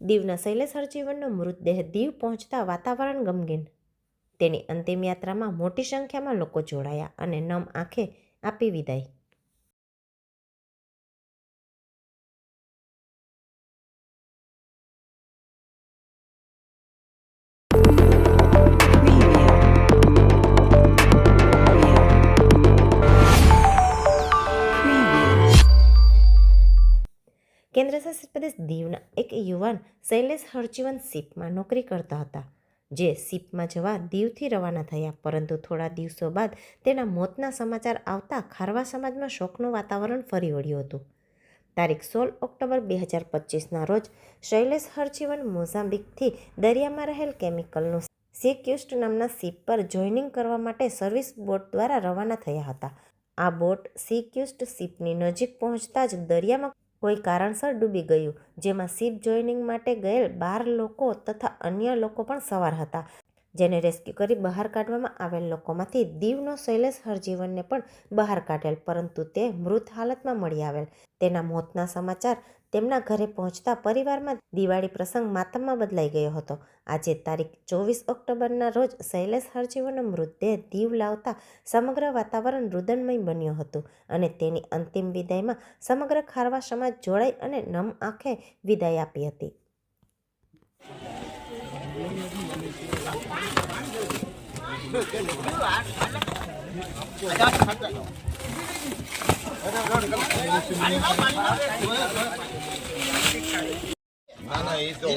દીવના શૈલેષ હરજીવનનો મૃતદેહ દીવ પહોંચતા વાતાવરણ ગમગીન. તેની અંતિમ યાત્રામાં મોટી સંખ્યામાં લોકો જોડાયા અને નમ આંખે આપી વિદાય. કેન્દ્રશાસિત પ્રદેશ દીવના એક યુવાન શૈલેષ હરજીવન સીપમાં નોકરી કરતા હતા. જે સીપમાં જવા દીવથી રવાના થયા, પરંતુ થોડા દિવસો બાદ તેના મોતના સમાચાર આવતા ખારવા સમાજમાં શોકનું વાતાવરણ ફરી વળ્યું હતું. તારીખ સોળ ઓક્ટોબર બે હજાર પચીસના રોજ શૈલેષ હરજીવન મોઝામ્બિકથી દરિયામાં રહેલ કેમિકલનું સીક્યુસ્ટ નામના સીપ પર જોઈનિંગ કરવા માટે સર્વિસ બોટ દ્વારા રવાના થયા હતા. આ બોટ સીક્યુસ્ટ સીપની નજીક પહોંચતા જ દરિયામાં કોઈ કારણસર ડૂબી ગયું. જેમાં શિપ જોઈનિંગ માટે ગયેલ બાર લોકો તથા અન્ય લોકો પણ સવાર હતા. જેને રેસ્ક્યુ કરી બહાર કાઢવામાં આવેલ લોકોમાંથી દીવનો શૈલેષ હરજીવનને પણ બહાર કાઢેલ, પરંતુ તે મૃત હાલતમાં મળી આવેલ. તેના મોતના સમાચાર તેમના ઘરે પહોંચતા પરિવારમાં દિવાળી પ્રસંગ માતમમાં બદલાઈ ગયો હતો. આજે તારીખ ચોવીસ ઓક્ટોબરના રોજ શૈલેષ હરજીવનનો મૃતદેહ દીવ લાવતા સમગ્ર વાતાવરણ રુદનમય બન્યું હતું અને તેની અંતિમ વિદાયમાં સમગ્ર ખારવા સમાજ જોડાઈ અને નમ આંખે વિદાય આપી હતી.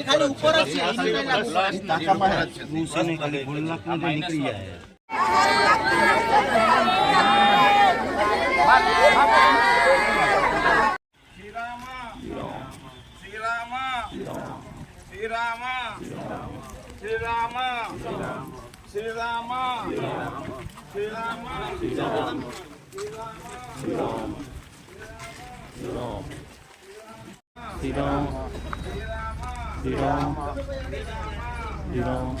ખાલી ઉપર જ છે આ એની પહેલા તાકામાં 실험 실험 실험 실험 실험